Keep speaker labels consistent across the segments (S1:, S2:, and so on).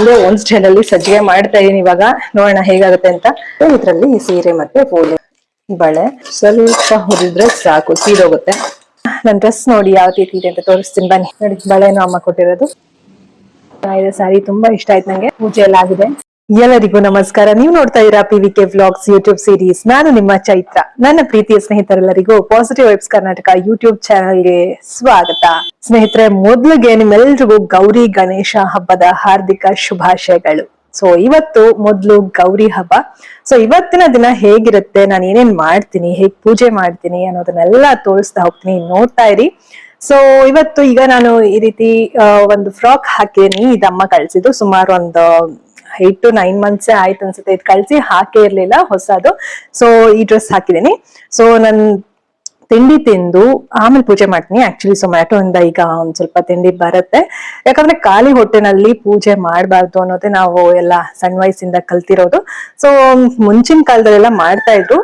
S1: ನಂದೇ ಒಂದ್ ಸ್ಟೈಲ್ ಅಲ್ಲಿ ಸಜ್ಜಿಗೆ ಮಾಡ್ತಾ ಇದೀನಿ ಇವಾಗ. ನೋಡೋಣ ಹೇಗಾಗುತ್ತೆ ಅಂತ. ಇದ್ರಲ್ಲಿ ಸೀರೆ ಮತ್ತೆ ಪೋಲೆ ಬಳೆ. ಸ್ವಲ್ಪ ಹುರಿದ್ರೆ ಸಾಕು, ಸೀದೋಗುತ್ತೆ. ನನ್ ಡ್ರೆಸ್ ನೋಡಿ ಯಾವ ರೀತಿ ಇದೆ ಅಂತ ತೋರಿಸ್ತೀನಿ. ಬನ್ನಿ. ನೋಡಿ, ಬಳೆನೂ ಅಮ್ಮ ಕೊಟ್ಟಿರೋದು. ಸಾರಿ ತುಂಬಾ ಇಷ್ಟ ಆಯ್ತು ನಂಗೆ. ಪೂಜೆ ಎಲ್ಲ ಆಗಿದೆ. ಎಲ್ಲರಿಗೂ ನಮಸ್ಕಾರ. ನೀವು ನೋಡ್ತಾ ಇದ್ದೀರಾ ಕೆ ವ್ಲಾಗ್ಸ್ ಯೂಟ್ಯೂಬ್ ಸೀರೀಸ್ ನಾನು ನಿಮ್ಮ ಚೈತ್ರ. ನನ್ನ ಪ್ರೀತಿಯ ಸ್ನೇಹಿತರೆಲ್ಲರಿಗೂ ಪಾಸಿಟಿವ್ ವೈಬ್ಸ್ ಕರ್ನಾಟಕ ಯೂಟ್ಯೂಬ್ ಚಾನಲ್ಗೆ ಸ್ವಾಗತ. ಸ್ನೇಹಿತರೆ, ಮೊದಲಿಗೆ ನಿಮ್ಮೆಲ್ರಿಗೂ ಗೌರಿ ಗಣೇಶ ಹಬ್ಬದ ಹಾರ್ದಿಕ ಶುಭಾಶಯಗಳು. ಸೊ ಇವತ್ತು ಮೊದಲು ಗೌರಿ ಹಬ್ಬ. ಸೊ ಇವತ್ತಿನ ದಿನ ಹೇಗಿರುತ್ತೆ? ನಾನು ಏನೇನ್ ಮಾಡ್ತೀನಿ? ಹೇಗ್ ಪೂಜೆ ಮಾಡ್ತೀನಿ ಅನ್ನೋದನ್ನೆಲ್ಲ ತೋರಿಸ್ತಾ ಹೋಗ್ತೀನಿ. ನೋಡ್ತಾ ಇರಿ. ಸೊ ಇವತ್ತು ಈಗ ನಾನು ಈ ರೀತಿ ಒಂದು ಫ್ರಾಕ್ ಹಾಕಿದೀನಿ ಇದಮ್ಮ ಕಳ್ಸಿದ್ದು ಸುಮಾರು ಒಂದು ಏಟ್ ಟು ನೈನ್ ಮಂತ್ಸ್ ಆಯ್ತು ಅನ್ಸುತ್ತೆ. ಇದು ಕಳಿಸಿ ಹಾಕೇ ಇರ್ಲಿಲ್ಲ, ಹೊಸದು. ಸೊ ಈ ಡ್ರೆಸ್ ಹಾಕಿದೀನಿ. ಸೊ ನನ್ ತಿಂಡಿ ತಿಂದು ಆಮೇಲೆ ಪೂಜೆ ಮಾಡ್ತೀನಿ. ಆಕ್ಚುಲಿ ಸೊಮ್ಯಾಟೊ ಇಂದ ಈಗ ಒಂದ್ ಸ್ವಲ್ಪ ತಿಂಡಿ ಬರುತ್ತೆ. ಯಾಕಂದ್ರೆ ಖಾಲಿ ಹೊಟ್ಟೆನಲ್ಲಿ ಪೂಜೆ ಮಾಡಬಾರ್ದು ಅನ್ನೋದೇ ನಾವು ಎಲ್ಲ ಸಣ್ಣ ವಯಸ್ಸಿಂದ ಕಲ್ತಿರೋದು. ಸೊ ಮುಂಚಿನ ಕಾಲದಲ್ಲೆಲ್ಲ ಮಾಡ್ತಾ ಇದ್ರು.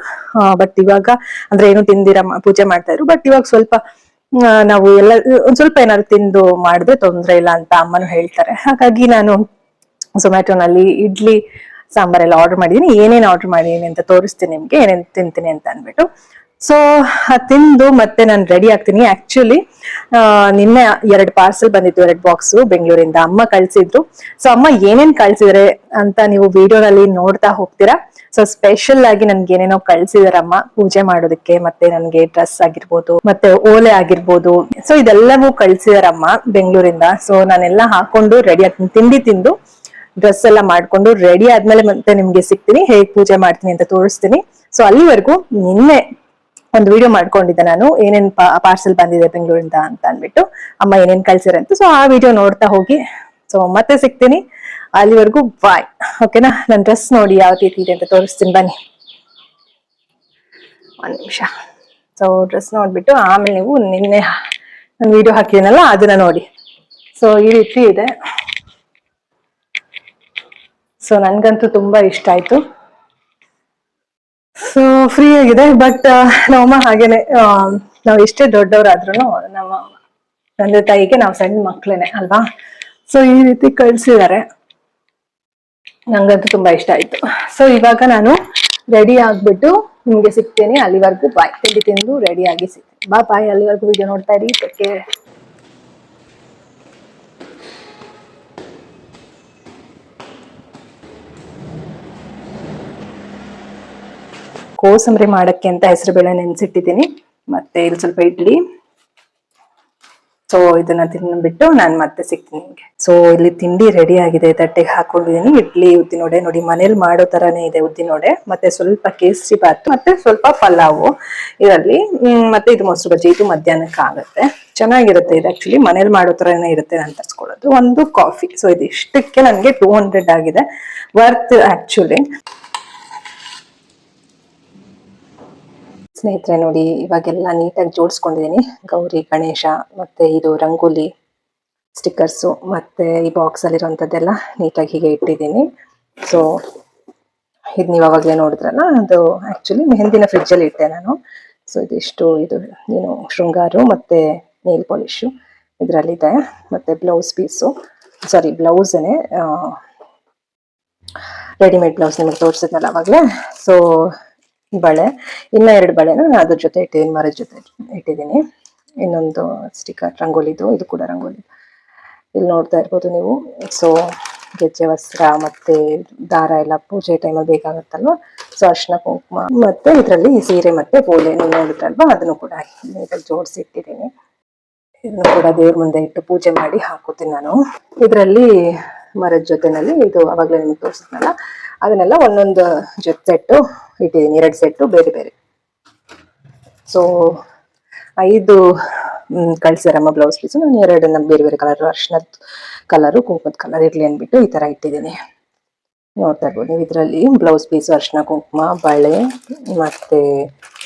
S1: ಬಟ್ ಇವಾಗ ಅಂದ್ರೆ ಏನು ತಿಂದಿರ ಪೂಜೆ ಮಾಡ್ತಾ ಇದ್ರು. ಬಟ್ ಇವಾಗ ಸ್ವಲ್ಪ ನಾವು ಎಲ್ಲ, ಒಂದ್ ಸ್ವಲ್ಪ ಏನಾದ್ರು ತಿಂದು ಮಾಡಿದ್ರೆ ತೊಂದ್ರೆ ಇಲ್ಲ ಅಂತ ಅಮ್ಮನು ಹೇಳ್ತಾರೆ. ಹಾಗಾಗಿ ನಾನು ಝೊಮ್ಯಾಟೊನಲ್ಲಿ ಇಡ್ಲಿ ಸಾಂಬಾರೆಲ್ಲ ಆರ್ಡರ್ ಮಾಡಿದೀನಿ. ಏನೇನು ಆರ್ಡರ್ ಮಾಡಿದೀನಿ ಅಂತ ತೋರಿಸ್ತೀನಿ ನಿಮ್ಗೆ. ಏನೇನ್ ತಿಂತೀನಿ ಅಂತ ಅನ್ಬಿಟ್ಟು ಸೊ ತಿಂದು ಮತ್ತೆ ನಾನು ರೆಡಿ ಆಗ್ತೀನಿ. ಆಕ್ಚುಲಿ ನಿನ್ನೆ ಎರಡು ಪಾರ್ಸೆಲ್ ಬಂದಿತ್ತು, ಎರಡು ಬಾಕ್ಸ್ ಬೆಂಗಳೂರಿಂದ. ಅಮ್ಮ ಕಳ್ಸಿದ್ರು. ಸೊ ಅಮ್ಮ ಏನೇನ್ ಕಳ್ಸಿದ್ರೆ ಅಂತ ನೀವು ವಿಡಿಯೋನಲ್ಲಿ ನೋಡ್ತಾ ಹೋಗ್ತೀರಾ? ಸೊ ಸ್ಪೆಷಲ್ ಆಗಿ ನನ್ಗೆ ಏನೇನೋ ಕಳ್ಸಿದಾರಮ್ಮ ಪೂಜೆ ಮಾಡೋದಕ್ಕೆ, ಮತ್ತೆ ನನ್ಗೆ ಡ್ರೆಸ್ ಆಗಿರ್ಬೋದು, ಮತ್ತೆ ಓಲೆ ಆಗಿರ್ಬೋದು. ಸೊ ಇದೆಲ್ಲವೂ ಕಳ್ಸಿದಾರಮ್ಮ ಬೆಂಗಳೂರಿಂದ. ಸೊ ನಾನೆಲ್ಲ ಹಾಕೊಂಡು ರೆಡಿ ಆಗ್ತೀನಿ. ತಿಂಡಿ ತಿಂದು. ಡ್ರೆಸ್ ಎಲ್ಲ ಮಾಡ್ಕೊಂಡು ರೆಡಿ ಆದ್ಮೇಲೆ ಮತ್ತೆ ನಿಮ್ಗೆ ಸಿಗ್ತೀನಿ. ಹೇಗ್ ಪೂಜೆ ಮಾಡ್ತೀನಿ ಅಂತ ತೋರಿಸ್ತೀನಿ. ಸೊ ಅಲ್ಲಿವರೆಗೂ ನಿನ್ನೆ ಒಂದು ವಿಡಿಯೋ ಮಾಡ್ಕೊಂಡಿದ್ದೆ ನಾನು. ಏನೇನ್ ಪಾರ್ಸೆಲ್ ಬಂದಿದೆ ಬೆಂಗಳೂರಿಂದ ಅಂತ ಅನ್ಬಿಟ್ಟು ಅಮ್ಮ ಏನೇನ್ ಕಳ್ಸಿರ ಅಂತ. ಸೊ ಆ ವಿಡಿಯೋ ನೋಡ್ತಾ ಹೋಗಿ. ಸೊ ಮತ್ತೆ ಸಿಗ್ತೀನಿ. ಅಲ್ಲಿವರೆಗೂ ಬಾಯ್ ಓಕೆನಾ ನನ್ ಡ್ರೆಸ್ ನೋಡಿ ಯಾವ ರೀತಿ ಇದೆ ಅಂತ ತೋರಿಸ್ತೀನಿ. ಬನ್ನಿ. ಒಂದ್ ನಿಮಿಷ. ಸೊ ಡ್ರೆಸ್ ನೋಡ್ಬಿಟ್ಟು ಆಮೇಲೆ ನೀವು ನಿನ್ನೆ ನಾನು ವಿಡಿಯೋ ಹಾಕಿದ್ದೀನಲ್ಲ ಅದನ್ನ ನೋಡಿ. ಸೊ ಈ ರೀತಿ ಇದೆ. ಸೊ ನನ್ಗಂತೂ ತುಂಬಾ ಇಷ್ಟ ಆಯ್ತು. ಸೊ ಫ್ರೀ ಆಗಿದೆ ಬಟ್ ನಮ್ಮಮ್ಮ ಹಾಗೇನೆ ನಾವು ಎಷ್ಟೇ ದೊಡ್ಡವರಾದ್ರೂ ನಮ್ಮ ತಂದೆ ತಾಯಿಗೆ ನಾವು ಸಣ್ಣ ಮಕ್ಳೇನೆ ಅಲ್ವಾ? ಸೊ ಈ ರೀತಿ ಕಳ್ಸಿದ್ದಾರೆ ನಂಗಂತೂ ತುಂಬಾ ಇಷ್ಟ ಆಯ್ತು. ಸೊ ಇವಾಗ ನಾನು ರೆಡಿ ಆಗ್ಬಿಟ್ಟು ನಿಮ್ಗೆ ಸಿಗ್ತೇನೆ ಅಲ್ಲಿವರೆಗೂ. ಬಾಯ್ ತಿಂಡಿ ತಿಂದು ರೆಡಿ ಆಗಿ ಸಿಗ್ತೇನೆ. ಬಾ ಬಾಯ್ ಅಲ್ಲಿವರೆಗೂ ವಿಡಿಯೋ ನೋಡ್ತಾ ಇರಿ. ಕೋಸಂಬರಿ ಮಾಡಕ್ಕೆ ಅಂತ ಹೆಸರು ಬೇಳೆ ನೆನ್ಸಿಟ್ಟಿದ್ದೀನಿ. ಮತ್ತೆ ಇಲ್ಲಿ ಸ್ವಲ್ಪ ಇಡ್ಲಿ. ಸೊ ಇದನ್ನ ತಿನ್ಬಿಟ್ಟು ನಾನು ಮತ್ತೆ ಸಿಗ್ತೀನಿ ನಿಮ್ಗೆ. ಸೊ ಇಲ್ಲಿ ತಿಂಡಿ ರೆಡಿ ಆಗಿದೆ. ತಟ್ಟೆಗೆ ಹಾಕೊಂಡಿದ್ದೀನಿ. ಇಡ್ಲಿ, ಉದ್ದಿನೋಡೆ ನೋಡಿ, ಮನೇಲಿ ಮಾಡೋ ತರಾನೇ ಇದೆ ಉದ್ದಿನೋಡೆ. ಮತ್ತೆ ಸ್ವಲ್ಪ ಕೇಸರಿ ಬಾತ್ ಮತ್ತೆ ಸ್ವಲ್ಪ ಪಲಾವು ಇದರಲ್ಲಿ. ಮತ್ತೆ ಇದು ಮೊಸರು ಬಜ್ಜಿ. ಇದು ಮಧ್ಯಾಹ್ನಕ್ಕೆ ಆಗುತ್ತೆ. ಚೆನ್ನಾಗಿರುತ್ತೆ ಇದು ಆಕ್ಚುಲಿ ಮನೇಲಿ ಮಾಡೋ ತರನೇ ಇರುತ್ತೆ ನಾನು ತರಿಸ್ಕೊಳ್ಳೋದು. ಒಂದು ಕಾಫಿ. ಸೊ ಇದು ಇಷ್ಟಕ್ಕೆ ನನಗೆ ಟೂ ಹಂಡ್ರೆಡ್ ಆಗಿದೆ. ವರ್ತ್ ಆಕ್ಚುಲಿ ಸ್ನೇಹಿತರೆ, ನೋಡಿ, ಇವಾಗೆಲ್ಲ ನೀಟಾಗಿ ಜೋಡಿಸ್ಕೊಂಡಿದ್ದೀನಿ. ಗೌರಿ, ಗಣೇಶ, ಮತ್ತೆ ಇದು ರಂಗೋಲಿ ಸ್ಟಿಕ್ಕರ್ಸು ಮತ್ತೆ ಈ ಬಾಕ್ಸ್ ಅಲ್ಲಿರುವಂಥದ್ದೆಲ್ಲ ನೀಟಾಗಿ ಹೀಗೆ ಇಟ್ಟಿದ್ದೀನಿ. ಸೊ ಇದು ನೀವು ಅವಾಗಲೇ ನೋಡಿದ್ರಲ್ಲ, ಅದು ಆ್ಯಕ್ಚುಲಿ ಮೆಹಂದಿನ ಫ್ರಿಜ್ಜಲ್ಲಿ ಇಟ್ಟೆ ನಾನು. ಸೊ ಇದಿಷ್ಟು, ಇದು, ಏನು, ಶೃಂಗಾರು ಮತ್ತು ನೇಲ್ ಪಾಲಿಶು ಇದರಲ್ಲಿದೆ. ಮತ್ತು ಬ್ಲೌಸ್ ಪೀಸು ಸಾರಿ ಬ್ಲೌಸೇ ರೆಡಿಮೇಡ್ ಬ್ಲೌಸ್ ನಿಮಗೆ ತೋರಿಸಿದ್ನಲ್ಲ ಅವಾಗಲೇ. ಸೊ ಬಳೆ, ಇನ್ನ ಎರಡು ಬಳೆನ ಅದ್ರ ಜೊತೆ ಇಟ್ಟಿದ್ದೀನಿ ಮರದ ಜೊತೆ ಇಟ್ಟಿದ್ದೀನಿ. ಇನ್ನೊಂದು ಸ್ಟಿಕರ್ ರಂಗೋಲಿದು, ಇದು ಕೂಡ ರಂಗೋಲಿ. ಇಲ್ಲಿ ನೋಡ್ತಾ ಇರ್ಬೋದು ನೀವು. ಸೊ ಗೆಜ್ಜೆ, ವಸ್ತ್ರ ಮತ್ತೆ ದಾರ ಎಲ್ಲ ಪೂಜೆ ಟೈಮಲ್ಲಿ ಬೇಕಾಗುತ್ತಲ್ವ? ಸೊ ಅರ್ಶಿನ ಕುಂಕುಮ ಮತ್ತೆ ಇದರಲ್ಲಿ ಸೀರೆ ಮತ್ತೆ ಓಲೆ ನೀವು ನೋಡಿದ್ರಲ್ವಾ ಅದನ್ನು ಕೂಡ ಜೋಡಿಸಿ ಇಟ್ಟಿದ್ದೀನಿ ಇದನ್ನು ಕೂಡ ದೇವ್ರ ಮುಂದೆ ಇಟ್ಟು ಪೂಜೆ ಮಾಡಿ ಹಾಕೋತೀನಿ ನಾನು. ಇದರಲ್ಲಿ ಮರದ ಜೊತೆನಲ್ಲಿ ಇದು ಅವಾಗಲೇ ನಿಮ್ಗೆ ತೋರಿಸಿದ್ನಲ್ಲ? ಅದನ್ನೆಲ್ಲ ಒಂದೊಂದು ಜೊತೆ ಸೆಟ್ಟು ಇಟ್ಟಿದ್ದೀನಿ, ಎರಡು ಸೆಟ್ಟು, ಬೇರೆ ಬೇರೆ. ಸೊ ಐದು ಕಳಿಸಿರಮ್ಮ ಬ್ಲೌಸ್ ಪೀಸು ನಾನು ಎರಡನ್ನ ಬೇರೆ ಬೇರೆ ಕಲರ್ ಅರ್ಶನದ ಕಲರು ಕುಂಕುಮದ ಕಲರ್ ಇರಲಿ ಅಂದ್ಬಿಟ್ಟು ಈ ಥರ ಇಟ್ಟಿದ್ದೀನಿ. ನೋಡ್ತಾ ಇರ್ಬೋದು, ನೀವು ಇದರಲ್ಲಿ ಬ್ಲೌಸ್ ಪೀಸು ಅರ್ಶಿನ ಕುಂಕುಮ, ಬಳೆ, ಮತ್ತು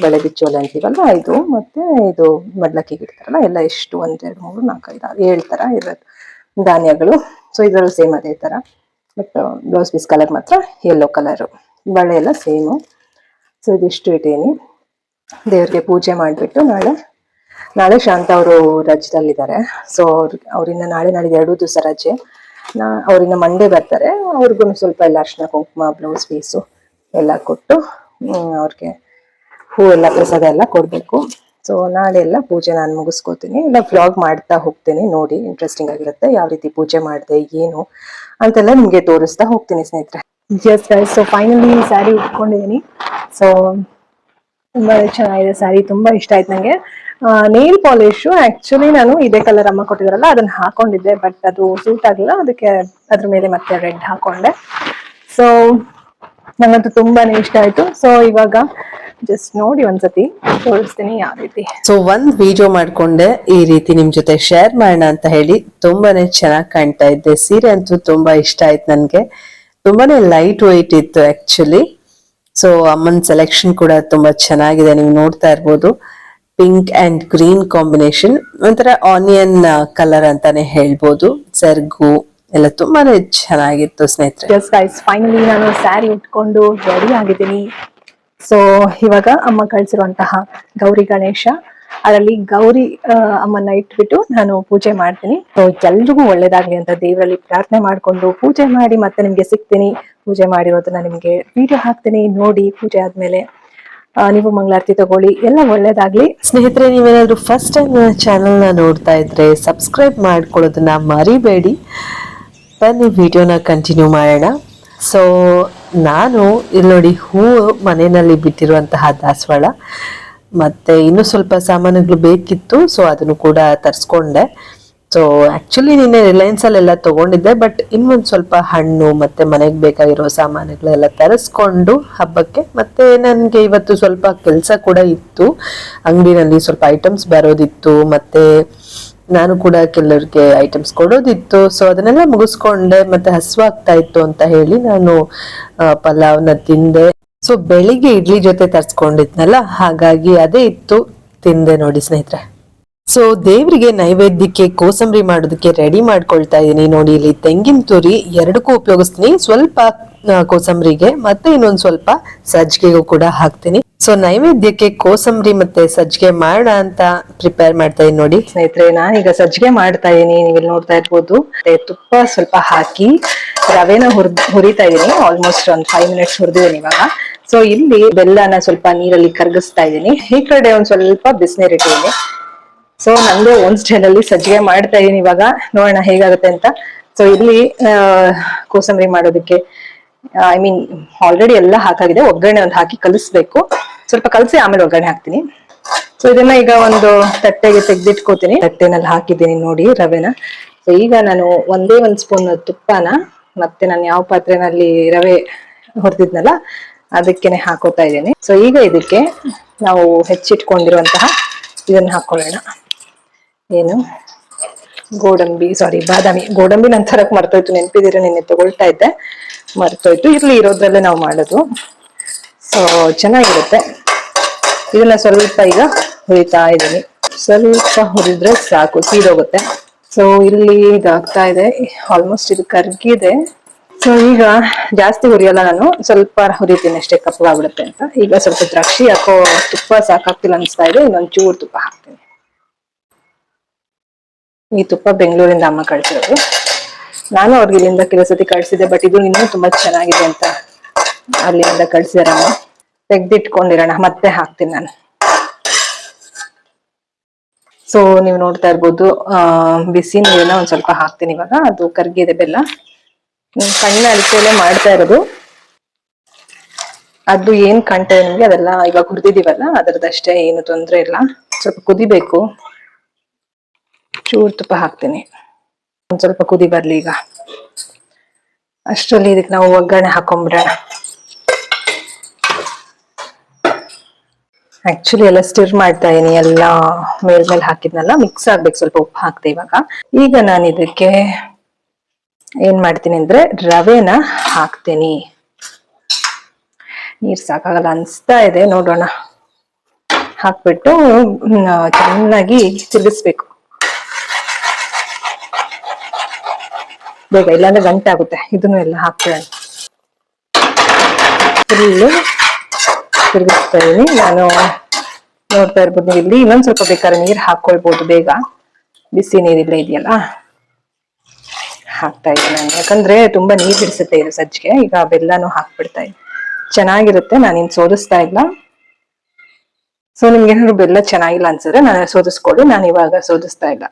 S1: ಬಳೆ ಬಿಚ್ಚೋಲೆ ಅಂತೀವಲ್ಲ ಇದು ಮತ್ತೆ ಇದು ಮಡ್ಲಕ್ಕಿಗೆ ಇಡ್ತಾರಲ್ಲ ಎಲ್ಲ ಎಷ್ಟು ಒಂದು ಎರಡು ಮೂರು ನಾಲ್ಕು ಐದು ಆರು, ಏಳು ಥರ ಇರೋದು ಧಾನ್ಯಗಳು. ಸೊ ಇದರಲ್ಲಿ ಸೇಮ್ ಅದೇ ಥರ ಬಟ್ ಬ್ಲೌಸ್ ಪೀಸ್ ಕಲರ್ ಮಾತ್ರ ಯೆಲ್ಲೋ ಕಲರು ಬಳೆ ಎಲ್ಲ ಸೇಮು ಸೊ ಇದಿಷ್ಟು ಇಟ್ಟೀನಿ ದೇವ್ರಿಗೆ ಪೂಜೆ ಮಾಡಿಬಿಟ್ಟು ನಾಳೆ ನಾಳೆ ಶಾಂತ ಅವರು ರಜದಲ್ಲಿದ್ದಾರೆ. ಸೊ ಅವ್ರ, ಅವರಿಂದ ನಾಳೆ ನಾಳೆ ಎರಡು ದಿವಸ ರಜೆ. ನಾ, ಅವರಿಂದ ಮಂಡೇ ಬರ್ತಾರೆ. ಅವ್ರಿಗೂ ಸ್ವಲ್ಪ ಎಲ್ಲ ಅರ್ಶಿನ, ಕುಂಕುಮ ಬ್ಲೌಸ್ ಪೀಸು ಎಲ್ಲ ಕೊಟ್ಟು ಅವ್ರಿಗೆ ಹೂ ಎಲ್ಲ ಪ್ರಸಾದ ಎಲ್ಲ ಕೊಡ್ಬೇಕು. ಸೊ ನಾಳೆ ಎಲ್ಲ ಪೂಜೆ ನಾನು ಮುಗಿಸ್ಕೋತೀನಿ. ಇಲ್ಲ ವ್ಲಾಗ್ ಮಾಡ್ತಾ ಹೋಗ್ತೀನಿ. ನೋಡಿ ಇಂಟ್ರೆಸ್ಟಿಂಗ್ ಆಗಿರುತ್ತೆ. ಯಾವ ರೀತಿ ಪೂಜೆ ಮಾಡಿದೆ, ಏನು ಅಂತೆಲ್ಲ ನಿಮಗೆ ತೋರಿಸ್ತಾ ಹೋಗ್ತೀನಿ ಸ್ನೇಹಿತರೆ. ಜಸ್ಟ್ ಸೊ ಫೈನಲಿ ಸ್ಯಾರಿ ಉಟ್ಕೊಂಡಿದ್ದೀನಿ ಸೊ ತುಂಬಾ ಚೆನ್ನಾಗಿದೆ ಸ್ಯಾರಿ ತುಂಬಾ ಇಷ್ಟ ಆಯ್ತು ನಂಗೆ. ನೇಲ್ ಪಾಲಿಶು ಆ್ಯಕ್ಚುಲಿ ನಾನು ಇದೇ ಕಲರ್ ಅಮ್ಮ ಕೊಟ್ಟಿದ್ರಲ್ಲ, ಅದನ್ನ ಹಾಕೊಂಡಿದ್ದೆ ಬಟ್ ಅದು ಸೂಟ್ ಆಗಿಲ್ಲ ಅದಕ್ಕೆ ಅದ್ರ ಮೇಲೆ ಮತ್ತೆ ರೆಡ್ ಹಾಕೊಂಡೆ. ಸೊ ನಂಗಂತೂ ತುಂಬಾನೇ ಇಷ್ಟ ಆಯ್ತು. ಸೊ ಇವಾಗ ಜಸ್ಟ್ ನೋಡಿ ಒಂದ್ಸತಿ ತೋರಿಸ್ತೀನಿ ಯಾವ ರೀತಿ.
S2: ಸೊ ಒಂದ್ ವಿಡಿಯೋ ಮಾಡ್ಕೊಂಡೆ ಈ ರೀತಿ ನಿಮ್ ಜೊತೆ ಶೇರ್ ಮಾಡೋಣ ಅಂತ ಹೇಳಿ ತುಂಬಾನೇ ಚೆನ್ನಾಗಿ ಕಾಣ್ತಾ ಇದ್ದೆ. ಸೀರೆ ಅಂತೂ ತುಂಬಾ ಇಷ್ಟ ಆಯ್ತು ನನ್ಗೆ. ತುಂಬಾನೇ ಲೈಟ್ ವೈಟ್ ಇತ್ತು ಆಕ್ಚುಲಿ ಸೊ ಅಮ್ಮನ್ ಸೆಲೆಕ್ಷನ್ ಕೂಡ ತುಂಬಾ ಚೆನ್ನಾಗಿದೆ. ನೀವು ನೋಡ್ತಾ ಇರ್ಬೋದು. ಪಿಂಕ್ ಅಂಡ್ ಗ್ರೀನ್ ಕಾಂಬಿನೇಷನ್ ಒಂಥರ ಆನಿಯನ್ ಕಲರ್ ಅಂತಾನೆ ಹೇಳ್ಬೋದು. ಸರ್ಗು ಎಲ್ಲ ತುಂಬಾನೇ ಚೆನ್ನಾಗಿತ್ತು ಸ್ನೇಹಿತರೆ.
S1: ಫೈನಲಿ ನಾನು ಸ್ಯಾರಿ ಉಟ್ಕೊಂಡು ರೆಡಿ ಆಗಿದ್ದೀನಿ. ಸೊ ಇವಾಗ ಅಮ್ಮ ಕಳ್ಸಿರುವಂತಹ ಗೌರಿ ಗಣೇಶ, ಅದರಲ್ಲಿ ಗೌರಿ ಅಮ್ಮನ್ನ ಇಟ್ಬಿಟ್ಟು ನಾನು ಪೂಜೆ ಮಾಡ್ತೀನಿ. ಸೊ ಎಲ್ರಿಗೂ ಒಳ್ಳೇದಾಗ್ಲಿ ಅಂತ ದೇವರಲ್ಲಿ ಪ್ರಾರ್ಥನೆ ಮಾಡ್ಕೊಂಡು ಪೂಜೆ ಮಾಡಿ ಮತ್ತೆ ನಿಮ್ಗೆ ಸಿಗ್ತೀನಿ. ಪೂಜೆ ಮಾಡಿರೋದನ್ನ ನಿಮ್ಗೆ ವಿಡಿಯೋ ಹಾಕ್ತೀನಿ, ನೋಡಿ ಪೂಜೆ ಆದ್ಮೇಲೆ ನೀವು ಮಂಗಳಾರತಿ ತಗೊಳ್ಳಿ. ಎಲ್ಲ ಒಳ್ಳೇದಾಗ್ಲಿ.
S2: ಸ್ನೇಹಿತರೆ, ನೀವೇನಾದ್ರೂ ಫಸ್ಟ್ ಟೈಮ್ ನನ್ನ ಚಾನಲ್ನ ನೋಡ್ತಾ ಇದ್ರೆ ಸಬ್ಸ್ಕ್ರೈಬ್ ಮಾಡ್ಕೊಳ್ಳೋದನ್ನ ಮರಿಬೇಡಿ. ಬನ್ನಿ ವಿಡಿಯೋನ ಕಂಟಿನ್ಯೂ ಮಾಡೋಣ. ಸೊ ನಾನು ಇಲ್ಲಿ ನೋಡಿ ಹೂವು ಮನೆಯಲ್ಲಿ ಬಿಟ್ಟಿರುವಂತಹ ದಾಸವಾಳ. ಮತ್ತೆ ಇನ್ನೂ ಸ್ವಲ್ಪ ಸಾಮಾನುಗಳು ಬೇಕಿತ್ತು ಸೊ ಅದನ್ನು ಕೂಡ ತರಿಸ್ಕೊಂಡೆ. ಸೊ ಆಕ್ಚುಲಿ ನಿನ್ನೆ ರಿಲಯನ್ಸ್ ತೊಗೊಂಡಿದ್ದೆ ತಗೊಂಡಿದ್ದೆ ಬಟ್ ಇನ್ನೊಂದು ಸ್ವಲ್ಪ ಹಣ್ಣು ಮತ್ತೆ ಮನೆಗೆ ಬೇಕಾಗಿರೋ ಸಾಮಾನುಗಳೆಲ್ಲ ತರಿಸ್ಕೊಂಡು ಹಬ್ಬಕ್ಕೆ. ಮತ್ತೆ ನನಗೆ ಇವತ್ತು ಸ್ವಲ್ಪ ಕೆಲಸ ಕೂಡ ಇತ್ತು. ಅಂಗಡಿನಲ್ಲಿ ಸ್ವಲ್ಪ ಐಟಮ್ಸ್ ಬರೋದಿತ್ತು, ಮತ್ತೆ ನಾನು ಕೂಡ ಕೆಲವ್ರಿಗೆ ಐಟಮ್ಸ್ ಕೊಡೋದಿತ್ತು. ಸೊ ಅದನ್ನೆಲ್ಲ ಮುಗಿಸ್ಕೊಂಡೆ, ಮತ್ತೆ ಹಸುವಾಗ್ತಾ ಇತ್ತು ಅಂತ ಹೇಳಿ ನಾನು ಪಲಾವ್ನ ತಿಂದೆ. ಸೊ ಬೆಳಿಗ್ಗೆ ಇಡ್ಲಿ ಜೊತೆ ತರ್ಸ್ಕೊಂಡಿದ್ನಲ್ಲ, ಹಾಗಾಗಿ ಅದೇ ಇತ್ತು. ತಿಂದೆ ನೋಡಿ ಸ್ನೇಹಿತರೆ. ಸೊ ದೇವರಿಗೆ ನೈವೇದ್ಯಕ್ಕೆ ಕೋಸಂಬರಿ ಮಾಡೋದಕ್ಕೆ ರೆಡಿ ಮಾಡ್ಕೊಳ್ತಾ ಇದ್ದೀನಿ ನೋಡಿ, ಇಲ್ಲಿ ತೆಂಗಿನ ತುರಿ ಎರಡಕ್ಕೂ ಉಪಯೋಗಿಸ್ತೀನಿ. ಸ್ವಲ್ಪ ಕೋಸಂಬರಿಗೆ ಮತ್ತೆ ಇನ್ನೊಂದ್ ಸ್ವಲ್ಪ ಸಜ್ಜಿಗೆಗೂ ಕೂಡ ಹಾಕ್ತೀನಿ. ಸೊ ನೈವೇದ್ಯಕ್ಕೆ ಕೋಸಂಬರಿ ಮತ್ತೆ ಸಜ್ಜಿಗೆ ಮಾಡೋಣ ಅಂತ ಪ್ರಿಪೇರ್ ಮಾಡ್ತಾ ಇದೀನಿ ನೋಡಿ.
S1: ಸ್ನೇಹಿತರೆ ನಾನೀಗ ಸಜ್ಜಿಗೆ ಮಾಡ್ತಾ ಇದೀನಿ ನೀವಿಲ್ಲಿ ನೋಡ್ತಾ ಇರ್ಬೋದು. ತುಪ್ಪ ಸ್ವಲ್ಪ ಹಾಕಿ ರವೆನ ಹುರ್ ಹುರಿತಾ ಇದೀನಿ ಆಲ್ಮೋಸ್ಟ್ ಒಂದ್ ಫೈವ್ ಮಿನಿಟ್ಸ್ ಹುರಿದಿದ್ದೀನಿ ಇವಾಗ. ಸೊ ಇಲ್ಲಿ ಬೆಲ್ಲನ ಸ್ವಲ್ಪ ನೀರಲ್ಲಿ ಕರಗಿಸ್ತಾ ಇದೀನಿ ಈ ಕಡೆ ಒಂದ್ ಸ್ವಲ್ಪ ಬಿಸಿನೀರ್ ಇಟ್ಟಿದ್ದೀನಿ. ಸೊ ನಂದು ಒಂದ್ ಸ್ಟೈಲ್ ಅಲ್ಲಿ ಸಜ್ಜಿಗೆ ಮಾಡ್ತಾ ಇದೀನಿ ಇವಾಗ. ನೋಡೋಣ ಹೇಗಾಗುತ್ತೆ ಅಂತ. ಸೊ ಇಲ್ಲಿ ಕೋಸಂಬರಿ ಮಾಡೋದಕ್ಕೆ ಐ ಮೀನ್ ಆಲ್ರೆಡಿ ಎಲ್ಲ ಹಾಕಾಗಿದೆ. ಒಗ್ಗರಣೆ ಒಂದು ಹಾಕಿ ಕಲಿಸ್ಬೇಕು. ಸ್ವಲ್ಪ ಕಲಸಿ ಆಮೇಲೆ ಒಗ್ಗರಣೆ ಹಾಕ್ತೀನಿ. ಸೊ ಇದನ್ನ ಈಗ ಒಂದು ತಟ್ಟೆಗೆ ತೆಗೆದಿಟ್ಕೋತೀನಿ. ತಟ್ಟೆನಲ್ಲಿ ಹಾಕಿದ್ದೀನಿ ನೋಡಿ ರವೆನ. ಸೊ ಈಗ ನಾನು ಒಂದೇ ಒಂದು ಸ್ಪೂನ್ ತುಪ್ಪನ, ಮತ್ತೆ ನಾನು ಯಾವ ಪಾತ್ರೆನಲ್ಲಿ ರವೆ ಹೊರದಿದ್ನಲ್ಲ, ಅದಕ್ಕೇನೆ ಹಾಕೋತಾ ಇದ್ದೀನಿ. ಸೊ ಈಗ ಇದಕ್ಕೆ ನಾವು ಹೆಚ್ಚಿಟ್ಕೊಂಡಿರುವಂತಹ ಇದನ್ನ ಹಾಕೊಳ್ಳೋಣ. ಏನು? ಗೋಡಂಬಿ ಸಾರಿ ಬಾದಾಮಿ. ಗೋಡಂಬಿ ನಂತರ ಮರ್ತೋಯ್ತು, ನೆನಪಿದಿರ, ನಿನ್ನೆ ತಗೊಳ್ತಾ ಇದ್ದೆ. ಮರ್ತೋಯ್ತು. ಇರ್ಲಿ, ಇರೋದ್ರಲ್ಲೇ ನಾವು ಮಾಡೋದು. ಸೊ ಚೆನ್ನಾಗಿರುತ್ತೆ. ಇದನ್ನ ಸ್ವಲ್ಪ ಈಗ ಹುರಿತಾ ಇದ್ದೀನಿ. ಸ್ವಲ್ಪ ಹುರಿದ್ರೆ ಸಾಕು, ಸೀದೋಗುತ್ತೆ. ಸೊ ಇಲ್ಲಿ ಇದಾಗ್ತಾ ಇದೆ. ಆಲ್ಮೋಸ್ಟ್ ಇದು ಕರ್ಗಿದೆ. ಸೊ ಈಗ ಜಾಸ್ತಿ ಹುರಿಯಲ್ಲ ನಾನು. ಸ್ವಲ್ಪ ಹುರಿತೀನಿ ಅಷ್ಟೇ ಕಪ್ಪಾಗ್ಬಿಡುತ್ತೆ ಅಂತ. ಈಗ ಸ್ವಲ್ಪ ದ್ರಾಕ್ಷಿ ಹಾಕೋ ತುಪ್ಪ ಸಾಕಾಗ್ತಿಲ್ಲ ಅನಿಸ್ತಾ ಇದೆ. ಇನ್ನೊಂದು ಚೂರು ತುಪ್ಪ ಹಾಕ್ತೀನಿ. ಈ ತುಪ್ಪ ಬೆಂಗಳೂರಿಂದ ಅಮ್ಮ ಕಳ್ಸಿರೋದು. ನಾನು ಅವ್ರಿಗೆ ಇಲ್ಲಿಂದ ಕೆಲವು ಸತಿ ಕಳ್ಸಿದ್ದೆ ಬಟ್ ಇದು ಇನ್ನೂ ತುಂಬಾ ಚೆನ್ನಾಗಿದೆ ಅಂತ ಅಲ್ಲಿಂದ ಕಳ್ಸಿದಾರಮ್ಮ ತೆಗ್ದಿಟ್ಕೊಂಡಿರೋಣ, ಮತ್ತೆ ಹಾಕ್ತೀನಿ ನಾನು. ಸೊ ನೀವು ನೋಡ್ತಾ ಇರ್ಬೋದು, ಆ, ಬಿಸಿ ನೀರನ್ನ ಒಂದ್ ಸ್ವಲ್ಪ ಹಾಕ್ತೀನಿ ಇವಾಗ. ಅದು ಕರ್ಗಿದೆ ಬೆಲ್ಲ. ಕಣ್ಣ ಅಡಿಕೆಯಲ್ಲೇ ಮಾಡ್ತಾ ಇರೋದು. ಅದು ಏನ್ ಕಾಣ್ತಾ ಇದೆ ನಿಮ್ಗೆ ಅದೆಲ್ಲ ಇವಾಗ ಹುರಿದಿದೀವಲ್ಲ ಅದರದಷ್ಟೇ ಏನು ತೊಂದ್ರೆ ಇಲ್ಲ. ಸ್ವಲ್ಪ ಕುದಿಬೇಕು. ಚೂರು ತುಪ್ಪ ಹಾಕ್ತೀನಿ. ಒಂದು ಸ್ವಲ್ಪ ಕುದಿ ಬರಲಿ ಈಗ. ಅಷ್ಟರಲ್ಲಿ ಇದಕ್ಕೆ ನಾವು ಒಗ್ಗರಣೆ ಹಾಕೊಂಡ್ಬಿಡೋಣ ಆಕ್ಚುಲಿ ಎಲ್ಲ ಸ್ಟಿರ್ ಮಾಡ್ತಾ ಇದೀನಿ. ಎಲ್ಲ ಮೇಲ್ಮೇಲೆ ಹಾಕಿದ್ನಲ್ಲ ಮಿಕ್ಸ್ ಆಗ್ಬೇಕು. ಸ್ವಲ್ಪ ಉಪ್ಪು ಹಾಕ್ತೆ ಇವಾಗ. ಈಗ ನಾನು ಇದಕ್ಕೆ ಏನ್ ಮಾಡ್ತೀನಿ ಅಂದ್ರೆ ರವೆನ ಹಾಕ್ತೀನಿ. ನೀರ್ ಸಾಕಾಗಲ್ಲ ಅನ್ಸ್ತಾ ಇದೆ. ನೋಡೋಣ. ಹಾಕ್ಬಿಟ್ಟು ಚೆನ್ನಾಗಿ ತಿರುಗಿಸ್ಬೇಕು ಬೇಗ, ಇಲ್ಲಾಂದ್ರೆ ಗಂಟೆ ಆಗುತ್ತೆ. ಇದನ್ನು ಎಲ್ಲ ಹಾಕ್ತೇನೆ ಫುಲ್ಲು ತಿರುಗಿಸ್ತಾ ಇದ್ದೀನಿ. ನಾನು ನೋಡ್ತಾ ಇರ್ಬೋದು ಇಲ್ಲಿ. ಇನ್ನೊಂದ್ ಸ್ವಲ್ಪ ಬೇಕಾದ್ರೆ ನೀರು ಹಾಕೊಳ್ಬೋದು ಬೇಗ. ಬಿಸಿ ನೀರಿಲ್ಲ ಇದೆಯಲ್ಲ? ಹಾಕ್ತಾ ಇದ್ದೀನಿ ನಾನು. ಯಾಕಂದ್ರೆ ತುಂಬಾ ನೀರ್ ಬಿಡಿಸುತ್ತೆ ಇದು ಸಜ್ಜಿಗೆ. ಈಗ ಬೆಲ್ಲನೂ ಹಾಕ್ಬಿಡ್ತಾ ಇದ್ದೀನಿ. ಚೆನ್ನಾಗಿರುತ್ತೆ. ನಾನು ಇನ್ ಸೋದಿಸ್ತಾ ಇಲ್ಲ. ಸೊ ನಿಮ್ಗೆ ಏನಾದ್ರು ಬೆಲ್ಲ ಚೆನ್ನಾಗಿಲ್ಲ ಅನ್ಸಿದ್ರೆ ನಾನು ಸೋದಿಸ್ಕೊಳ್ಳಿ. ನಾನು ಇವಾಗ ಸೋದಿಸ್ತಾ ಇಲ್ಲ.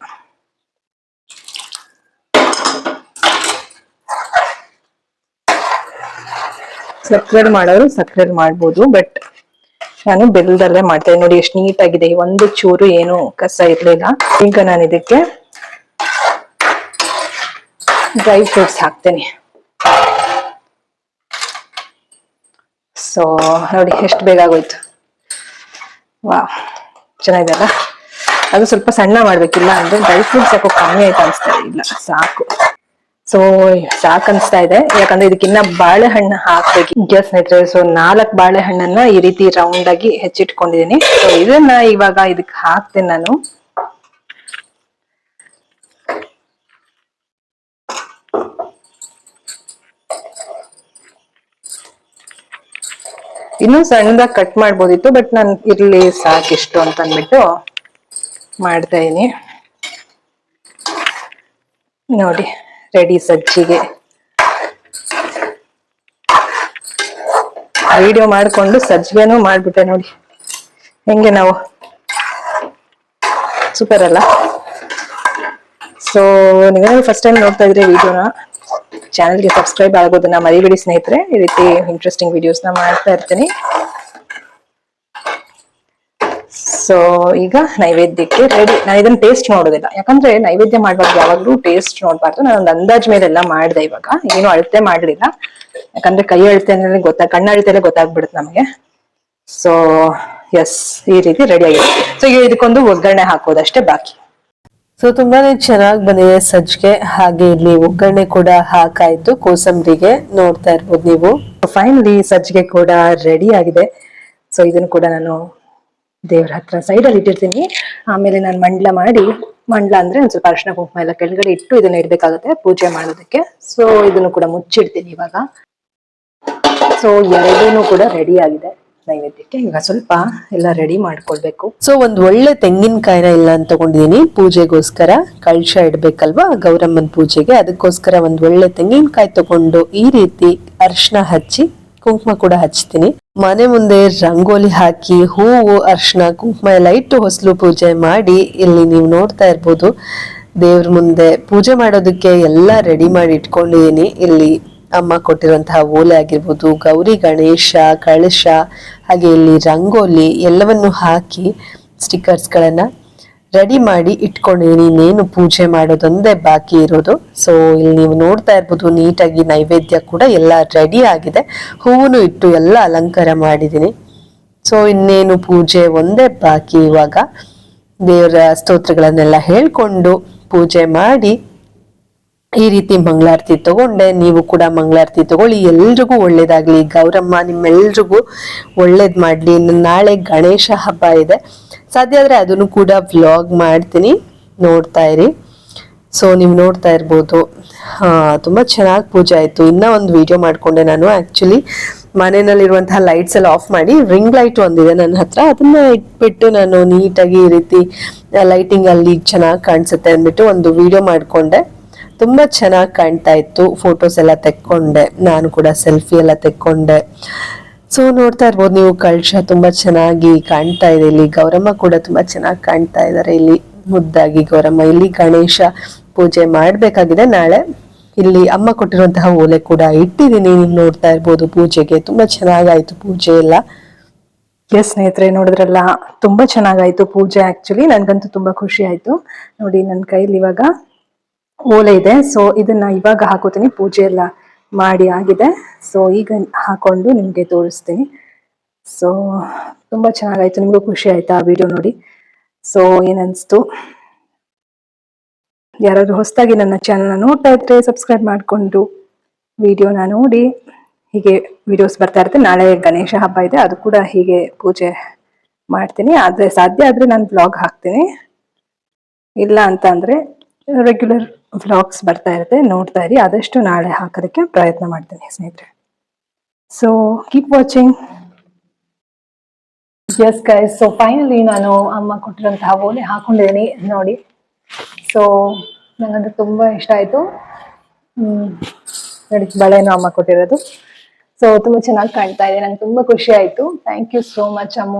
S1: ಸಕ್ಕರೆ ಮಾಡೋರು ಸಕ್ಕರೆ ಮಾಡ್ಬೋದು ಬಟ್ ನಾನು ಬೆಲ್ಲದಲ್ಲೇ ಮಾಡ್ತೇನೆ ನೋಡಿ ಎಷ್ಟು ನೀಟಾಗಿದೆ. ಒಂದು ಚೂರು ಏನು ಕಸ ಇರ್ಲಿಲ್ಲ. ಈಗ ನಾನು ಇದಕ್ಕೆ ಡ್ರೈ ಫ್ರೂಟ್ಸ್ ಹಾಕ್ತೇನೆ. ಸೊ ನೋಡಿ ಎಷ್ಟು ಬೇಗ ಆಗೋಯ್ತು. ವಾ ಚೆನ್ನಾಗಿದೆ ಅಲ್ಲ? ಅದು ಸ್ವಲ್ಪ ಸಣ್ಣ ಮಾಡ್ಬೇಕಿಲ್ಲ ಅಂದ್ರೆ ಡ್ರೈ ಫ್ರೂಟ್ಸ್ ಯಾಕೋ ಕಮ್ಮಿ ಆಯ್ತು ಅನ್ಸ್ತಾ ಇಲ್ಲ. ಸಾಕು. ಸೊ ಸಾಕ್ ಅನ್ಸ್ತಾ ಇದೆ ಯಾಕಂದ್ರೆ ಇದಕ್ಕಿನ್ನ ಬಾಳೆಹಣ್ಣು ಹಾಕ್ಬೇಕು. ಗ್ಯಾಸ್ ಸ್ನೇಹಿತರೆ ಸೊ ನಾಲ್ಕು ಬಾಳೆಹಣ್ಣನ್ನ ಈ ರೀತಿ ರೌಂಡ್ ಆಗಿ ಹೆಚ್ಚಿಟ್ಕೊಂಡಿದೀನಿ ಸೊ ಇದನ್ನ ಇವಾಗ ಇದಕ್ಕೆ ಹಾಕ್ತೇನೆ ನಾನು. ಇನ್ನೂ ಸಣ್ಣದಾಗಿ ಕಟ್ ಮಾಡ್ಬೋದಿತ್ತು ಬಟ್ ನಾನು ಇರ್ಲಿ ಸಾಕಿಷ್ಟು ಅಂತ ಅಂದ್ಬಿಟ್ಟು ಮಾಡ್ತಾ ಇದೀನಿ. ನೋಡಿ. ರೆಡಿ ಸಜ್ಜಿಗೆ. ವಿಡಿಯೋ ಮಾಡ್ಕೊಂಡು ಸಜ್ಜಿಗೆನೂ ಮಾಡ್ಬಿಟ್ಟೆ ನೋಡಿ. ಹೆಂಗೆ ನಾವು? ಸೂಪರ್ ಅಲ್ಲ? ಸೊ ನೀವೇನಾದ್ರು ಫಸ್ಟ್ ಟೈಮ್ ನೋಡ್ತಾ ಇದ್ರೆ ವಿಡಿಯೋನ ಚಾನಲ್ಗೆ ಸಬ್ಸ್ಕ್ರೈಬ್ ಆಗೋದನ್ನ ಮರಿಬಿಡಿ ಸ್ನೇಹಿತರೆ. ಈ ರೀತಿ ಇಂಟ್ರೆಸ್ಟಿಂಗ್ ವಿಡಿಯೋಸ್ನ ಮಾಡ್ತಾ ಇರ್ತೀನಿ. ಸೊ ಈಗ ನೈವೇದ್ಯಕ್ಕೆ ರೆಡಿ ನಾನು ಇದನ್ನ ಟೇಸ್ಟ್ ನೋಡೋದಿಲ್ಲ. ಯಾಕಂದ್ರೆ ನೈವೇದ್ಯ ಮಾಡುವಾಗ ಯಾವಾಗ್ಲೂ ಟೇಸ್ಟ್ ನೋಡಬಾರ್ದು. ನಾನು ಒಂದು ಅಂದಾಜ್ ಮೇಲೆಲ್ಲ ಮಾಡಿದೆ ಇವಾಗ. ಏನು ಅಳತೆ ಮಾಡ್ಲಿಲ್ಲ. ಯಾಕಂದ್ರೆ ಕೈ ಅಳತೆ ಅಂದ್ರೆ ಗೊತ್ತಾ ಕಣ್ಣ ಅಳತೆಲ್ಲ ಗೊತ್ತಾಗ್ಬಿಡುತ್ತೆ ನಮಗೆ. ಸೊ ಎಸ್ ಈ ರೀತಿ ರೆಡಿ ಆಗಿದೆ. ಸೊ ಈಗ ಇದಕ್ಕೊಂದು ಒಗ್ಗರಣೆ ಹಾಕೋದಷ್ಟೇ ಬಾಕಿ.
S2: ಸೊ ತುಂಬಾನೇ ಚೆನ್ನಾಗಿ ಬಂದಿದೆ ಸಜ್ಜಿಗೆ. ಹಾಗೆ ಇಲ್ಲಿ ಒಗ್ಗರಣೆ ಕೂಡ ಹಾಕಾಯ್ತು. ಕೋಸಂಬರಿಗೆ ನೋಡ್ತಾ ಇರ್ಬೋದು ನೀವು.
S1: ಫೈನಲಿ ಸಜ್ಜಿಗೆ ಕೂಡ ರೆಡಿ ಆಗಿದೆ. ಸೊ ಇದನ್ನು ಕೂಡ ನಾನು ದೇವ್ರ ಹತ್ರ ಸೈಡಲ್ಲಿ ಇಟ್ಟಿರ್ತೀನಿ. ಆಮೇಲೆ ನಾನು ಮಂಡ್ಲ ಮಾಡಿ ಮಂಡ್ಲ ಅಂದ್ರೆ ಒಂದ್ ಸ್ವಲ್ಪ ಅರಿಶಿನ ಕುಂಕುಮ ಎಲ್ಲ ಕೆಳಗಡೆ ಇಟ್ಟು ಇದನ್ನ ಇಡ್ಬೇಕಾಗುತ್ತೆ ಪೂಜೆ ಮಾಡೋದಕ್ಕೆ. ಸೊ ಇದನ್ನು ಕೂಡ ಮುಚ್ಚಿಡ್ತೀನಿ ಇವಾಗ. ಸೊ ಎರಡೂ ಕೂಡ ರೆಡಿ ಆಗಿದೆ ನೈವೇದ್ಯಕ್ಕೆ. ಈಗ ಸ್ವಲ್ಪ ಎಲ್ಲ ರೆಡಿ ಮಾಡ್ಕೊಳ್ಬೇಕು.
S2: ಸೊ ಒಂದ್ ಒಳ್ಳೆ ತೆಂಗಿನಕಾಯಿನ ಇಲ್ಲ ಅಂತ ತಗೊಂಡಿದೀನಿ ಪೂಜೆಗೋಸ್ಕರ ಕಳಶ ಇಡ್ಬೇಕಲ್ವಾ? ಗೌರಮ್ಮನ್ ಪೂಜೆಗೆ. ಅದಕ್ಕೋಸ್ಕರ ಒಂದ್ ಒಳ್ಳೆ ತೆಂಗಿನಕಾಯಿ ತಗೊಂಡು ಈ ರೀತಿ ಅರ್ಶನ ಹಚ್ಚಿ ಕುಂಕುಮ ಕೂಡ ಹಚ್ತೀನಿ. ಮನೆ ಮುಂದೆ ರಂಗೋಲಿ ಹಾಕಿ, ಹೂವು ಅರ್ಶನ ಕುಂಕುಮ ಎಲ್ಲ ಇಟ್ಟು ಹೊಸಲು ಪೂಜೆ ಮಾಡಿ ಇಲ್ಲಿ ನೀವು ನೋಡ್ತಾ ಇರ್ಬೋದು. ದೇವ್ರ ಮುಂದೆ ಪೂಜೆ ಮಾಡೋದಕ್ಕೆ ಎಲ್ಲ ರೆಡಿ ಮಾಡಿ ಇಟ್ಕೊಂಡಿದ್ದೀನಿ. ಇಲ್ಲಿ ಅಮ್ಮ ಕೊಟ್ಟಿರುವಂತಹ ಓಲೆ ಆಗಿರ್ಬೋದು, ಗೌರಿ, ಗಣೇಶ, ಕಳಶ, ಹಾಗೆ ಇಲ್ಲಿ ರಂಗೋಲಿ ಎಲ್ಲವನ್ನು ಹಾಕಿ ಸ್ಟಿಕ್ಕರ್ಸ್ಗಳನ್ನ ರೆಡಿ ಮಾಡಿ ಇಟ್ಕೊಂಡಿದ್ದೀನಿ. ಇನ್ನೇನು ಪೂಜೆ ಮಾಡೋದೊಂದೇ ಬಾಕಿ ಇರೋದು. ಸೊ ಇಲ್ಲಿ ನೀವು ನೋಡ್ತಾ ಇರ್ಬೋದು, ನೀಟಾಗಿ ನೈವೇದ್ಯ ಕೂಡ ಎಲ್ಲ ರೆಡಿ ಆಗಿದೆ. ಹೂವನ್ನು ಇಟ್ಟು ಎಲ್ಲ ಅಲಂಕಾರ ಮಾಡಿದ್ದೀನಿ. ಸೊ ಇನ್ನೇನು ಪೂಜೆ ಒಂದೇ ಬಾಕಿ ಇವಾಗ. ದೇವರ ಸ್ತೋತ್ರಗಳನ್ನೆಲ್ಲ ಹೇಳ್ಕೊಂಡು ಪೂಜೆ ಮಾಡಿ ಈ ರೀತಿ ಮಂಗಳಾರತಿ ತಗೊಂಡೆ. ನೀವು ಕೂಡ ಮಂಗಳಾರತಿ ತಗೊಳ್ಳಿ. ಎಲ್ರಿಗೂ ಒಳ್ಳೇದಾಗ್ಲಿ. ಗೌರಮ್ಮ, ನಿಮ್ಮೆಲ್ರಿಗೂ ಒಳ್ಳೇದ್ ಮಾಡ್ಲಿ. ನಾಳೆ ಗಣೇಶ ಹಬ್ಬ ಇದೆ. ಸಾಧ್ಯ ಆದರೆ ಅದನ್ನು ಕೂಡ ವ್ಲಾಗ್ ಮಾಡ್ತೀನಿ. ನೋಡ್ತಾ ಇರಿ. ಸೊ ನೀವು ನೋಡ್ತಾ ಇರ್ಬೋದು. ತುಂಬ ಚೆನ್ನಾಗಿ ಪೂಜೆ ಆಯಿತು. ಇನ್ನೂ ಒಂದು ವಿಡಿಯೋ ಮಾಡಿಕೊಂಡೆ ನಾನು ಆ್ಯಕ್ಚುಲಿ ಮನೆಯಲ್ಲಿರುವಂತಹ ಲೈಟ್ಸ್ ಎಲ್ಲ ಆಫ್ ಮಾಡಿ ರಿಂಗ್ ಲೈಟ್ ಒಂದಿದೆ ನನ್ನ ಹತ್ರ. ಅದನ್ನ ಇಟ್ಬಿಟ್ಟು ನಾನು ನೀಟಾಗಿ ಈ ರೀತಿ ಲೈಟಿಂಗ್ ಅಲ್ಲಿ ಚೆನ್ನಾಗಿ ಕಾಣಿಸುತ್ತೆ ಅಂದ್ಬಿಟ್ಟು ಒಂದು ವಿಡಿಯೋ ಮಾಡಿಕೊಂಡೆ. ತುಂಬ ಚೆನ್ನಾಗಿ ಕಾಣ್ತಾ ಇತ್ತು. ಫೋಟೋಸ್ ಎಲ್ಲ ತೆಕ್ಕೊಂಡೆ. ನಾನು ಕೂಡ ಸೆಲ್ಫಿ ಎಲ್ಲ ತೆಕ್ಕೊಂಡೆ. ಸೊ ನೋಡ್ತಾ ಇರ್ಬೋದು, ನೀವು ಕಳಶ ತುಂಬಾ ಚೆನ್ನಾಗಿ ಕಾಣ್ತಾ ಇದೆ. ಇಲ್ಲಿ ಗೌರಮ್ಮ ಕೂಡ ತುಂಬಾ ಚೆನ್ನಾಗಿ ಕಾಣ್ತಾ ಇದ್ದಾರೆ ಇಲ್ಲಿ ಮುದ್ದಾಗಿ ಗೌರಮ್ಮ, ಇಲ್ಲಿ ಗಣೇಶ ಪೂಜೆ ಮಾಡಬೇಕಾಗಿದೆ. ನಾಳೆ ಇಲ್ಲಿ ಅಮ್ಮ ಕೊಟ್ಟಿರುವಂತಹ ಓಲೆ ಕೂಡ ಇಟ್ಟಿದ್ದೀನಿ. ನೀವು ನೋಡ್ತಾ ಇರ್ಬೋದು, ಪೂಜೆಗೆ ತುಂಬಾ ಚೆನ್ನಾಗಾಯ್ತು ಪೂಜೆ ಎಲ್ಲ.
S1: ಎಸ್ ಸ್ನೇಹಿತರೆ, ನೋಡಿದ್ರಲ್ಲ, ತುಂಬಾ ಚೆನ್ನಾಗಾಯ್ತು ಪೂಜೆ ಆಕ್ಚುಲಿ ನನ್ಗಂತೂ ತುಂಬಾ ಖುಷಿ ಆಯ್ತು. ನೋಡಿ ನನ್ನ ಕೈಲಿ ಇವಾಗ ಓಲೆ ಇದೆ. ಸೊ ಇದನ್ನ ಇವಾಗ ಹಾಕೋತೀನಿ ಪೂಜೆ ಎಲ್ಲ. ಮಾಡಿ ಆಗಿದೆ. ಸೊ ಈಗ ಹಾಕೊಂಡು ನಿಮಗೆ ತೋರಿಸ್ತೀನಿ. ಸೊ ತುಂಬಾ ಚೆನ್ನಾಗಾಯ್ತು. ನಿಮಗೂ ಖುಷಿ ಆಯ್ತಾ ಆ ವಿಡಿಯೋ ನೋಡಿ? ಸೊ ಏನನ್ಸ್ತು? ಯಾರಾದರೂ ಹೊಸದಾಗಿ ನನ್ನ ಚಾನಲ್ನ ನೋಡ್ತಾ ಇದ್ರೆ ಸಬ್ಸ್ಕ್ರೈಬ್ ಮಾಡಿಕೊಂಡು ವಿಡಿಯೋನ ನೋಡಿ. ಹೀಗೆ ವಿಡಿಯೋಸ್ ಬರ್ತಾ ಇರುತ್ತೆ. ನಾಳೆ ಗಣೇಶ ಹಬ್ಬ ಇದೆ. ಅದು ಕೂಡ ಹೀಗೆ ಪೂಜೆ ಮಾಡ್ತೀನಿ. ಆದರೆ, ಸಾಧ್ಯ ಆದ್ರೆ ನಾನು ಬ್ಲಾಗ್ ಹಾಕ್ತೀನಿ. ಇಲ್ಲ ಅಂತ ಅಂದರೆ ರೆಗ್ಯುಲರ್ ವ್ಲಾಗ್ಸ್ ಬರ್ತಾ ಇರುತ್ತೆ, ನೋಡ್ತಾ ಇರಿ. ಆದಷ್ಟು ನಾಳೆ ಹಾಕೋದಕ್ಕೆ ಪ್ರಯತ್ನ ಮಾಡ್ತೀನಿ ಸ್ನೇಹಿತರೆ. So keep watching yes guys so finally ನಾನು ಅಮ್ಮ ಕೊಟ್ಟಿರೋಂತಹ ಓಲೆ ಹಾಕೊಂಡಿದ್ದೀನಿ ನೋಡಿ. ಸೊ ನನಗಂತೂ ತುಂಬ ಇಷ್ಟ ಆಯಿತು. ನೋಡಿ, ಬಳೆನೂ ಅಮ್ಮ ಕೊಟ್ಟಿರೋದು. ಸೊ ತುಂಬ ಚೆನ್ನಾಗಿ ಕಾಣ್ತಾ ಇದೆ. ನಂಗೆ ತುಂಬ ಖುಷಿ ಆಯಿತು. ಥ್ಯಾಂಕ್ ಯು ಸೋ ಮಚ್ ಅಮ್ಮ.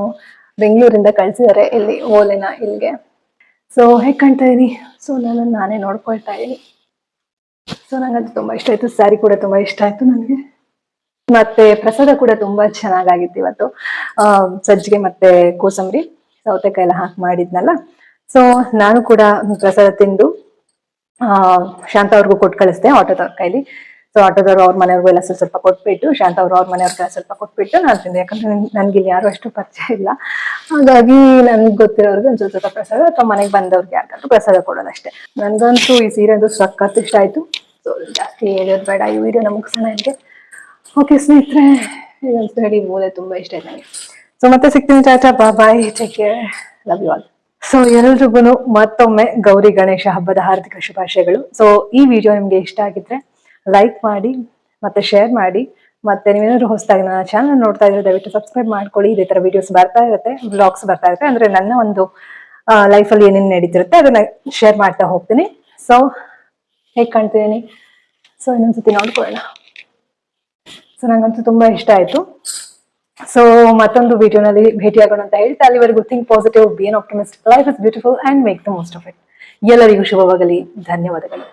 S1: ಬೆಂಗಳೂರಿಂದ ಕಳಿಸಿದ್ದಾರೆ ಇಲ್ಲಿ ಓಲೆನ ಇಲ್ಲಿಗೆ. ಸೊ ಹೇಗ್ ಕಾಣ್ತಾ ಇದೀನಿ. ಸೊ ನಾನು ನಾನೇ ನೋಡ್ಕೊಳ್ತಾ ಇದ್ದೀನಿ ಸೊ ನಂಗಂತೂ ತುಂಬಾ ಇಷ್ಟ ಆಯ್ತು. ಸ್ಯಾರಿ ಕೂಡ ತುಂಬಾ ಇಷ್ಟ ಆಯ್ತು ನನಗೆ. ಮತ್ತೆ ಪ್ರಸಾದ ಕೂಡ ತುಂಬಾ ಚೆನ್ನಾಗಾಗಿತ್ತು ಇವತ್ತು. ಸಜ್ಜಿಗೆ ಮತ್ತೆ ಕೋಸಂಬರಿ ಸೌತೆಕಾಯಿ ಎಲ್ಲ ಹಾಕಿ ಮಾಡಿದ್ನಲ್ಲ. ಸೊ ನಾನು ಕೂಡ ಪ್ರಸಾದ ತಿಂದು, ಆ, ಶಾಂತ ಅವ್ರಿಗೂ ಕೊಟ್ಟು ಕಳಿಸ್ದೆ, ಆಟೋ ಕೈಲಿ ಸೊ ಆಟೋದವ್ರು ಅವ್ರ ಮನೆಯವ್ರಿಗೂ ಎಲ್ಲ ಸ್ವಲ್ಪ ಸ್ವಲ್ಪ ಕೊಟ್ಬಿಟ್ಟು ಶಾಂತ ಅವ್ರು ಮನೆಯವ್ರಿಗೆಲ್ಲ ಸ್ವಲ್ಪ ಕೊಟ್ಬಿಟ್ಟು ನಾನು ತಿಂದೆ. ಯಾಕಂದ್ರೆ ನನ್ಗೆ ಇಲ್ಲಿ ಯಾರು ಅಷ್ಟು ಪರಿಚಯ ಇಲ್ಲ. ಹಾಗಾಗಿ ನನ್ಗೆ ಗೊತ್ತಿರೋರ್ಗೆ ಒಂದು ಸ್ವಲ್ಪ ಪ್ರಸಾದ ಅಥವಾ ಮನೆಗೆ ಬಂದವ್ರಿಗೆ ಯಾರಿಗಾದ್ರೂ ಪ್ರಸಾದ ಕೊಡೋದಷ್ಟೇ ನನಗಂತೂ ಈ ಸೀರೆ ಅದು ಸಖತ್ ಇಷ್ಟ ಆಯ್ತು. ಸೊ ಜಾಸ್ತಿ ಹೇಳೋದು ಬೇಡ. ಈ ವಿಡಿಯೋ ನಮಗೆ ನನಗೆ ಓಕೆ ಸ್ನೇಹಿತರೆ ಈಗಂತೂ ಹೇಳಿ ಮೂಲೆ ತುಂಬಾ ಇಷ್ಟ ಆಯ್ತು ನನಗೆ ಸೊ ಮತ್ತೆ ಸಿಗ್ತೀನಿ ಟಾಟಾ ಬಾ bye take care love you all so ಎಲ್ರಿಗೂ ಮತ್ತೊಮ್ಮೆ ಗೌರಿ ಗಣೇಶ ಹಬ್ಬದ ಹಾರ್ದಿಕ ಶುಭಾಶಯಗಳು. ಸೊ ಈ ವಿಡಿಯೋ ನಿಮಗೆ ಇಷ್ಟ ಆಗಿದ್ರೆ ಲೈಕ್ ಮಾಡಿ, ಮತ್ತೆ ಶೇರ್ ಮಾಡಿ, ಮತ್ತೆ ನೀವೇನಾದ್ರು ಹೊಸದಾಗಿ ನನ್ನ ಚಾನಲ್ ನೋಡ್ತಾ ಇದ್ರೆ ದಯವಿಟ್ಟು ಸಬ್ಸ್ಕ್ರೈಬ್ ಮಾಡ್ಕೊಳ್ಳಿ. ಇದೇ ತರ ವಿಡಿಯೋಸ್ ಬರ್ತಾ ಇರುತ್ತೆ ಬ್ಲಾಗ್ಸ್ ಬರ್ತಾ ಇರುತ್ತೆ. ಅಂದ್ರೆ ನನ್ನ ಒಂದು ಲೈಫಲ್ಲಿ ಏನೇನು ನಡೀತಿರುತ್ತೆ ಅದನ್ನ ಶೇರ್ ಮಾಡ್ತಾ ಹೋಗ್ತೀನಿ. ಸೊ ಹೇಗೆ ಕಾಣ್ತಿದ್ದೀನಿ ಸೊ ಇನ್ನೊಂದ್ಸತಿ ನೋಡ್ಕೊಳ್ಳೋಣ. ಸೊ ನಂಗಂತೂ ತುಂಬಾ ಇಷ್ಟ ಆಯ್ತು. ಸೊ ಮತ್ತೊಂದು ವಿಡಿಯೋನಲ್ಲಿ ಭೇಟಿಯಾಗೋಣ ಅಂತ ಹೇಳ್ತಾ ಅಲ್ಲಿವರೆಗೂ think positive be and life is beautiful and make the most of it ಎಲ್ಲರಿಗೂ ಶುಭವಾಗಲಿ. ಧನ್ಯವಾದಗಳು.